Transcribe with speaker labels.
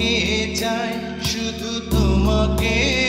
Speaker 1: তোমাকে চাই শুধু তোমাকে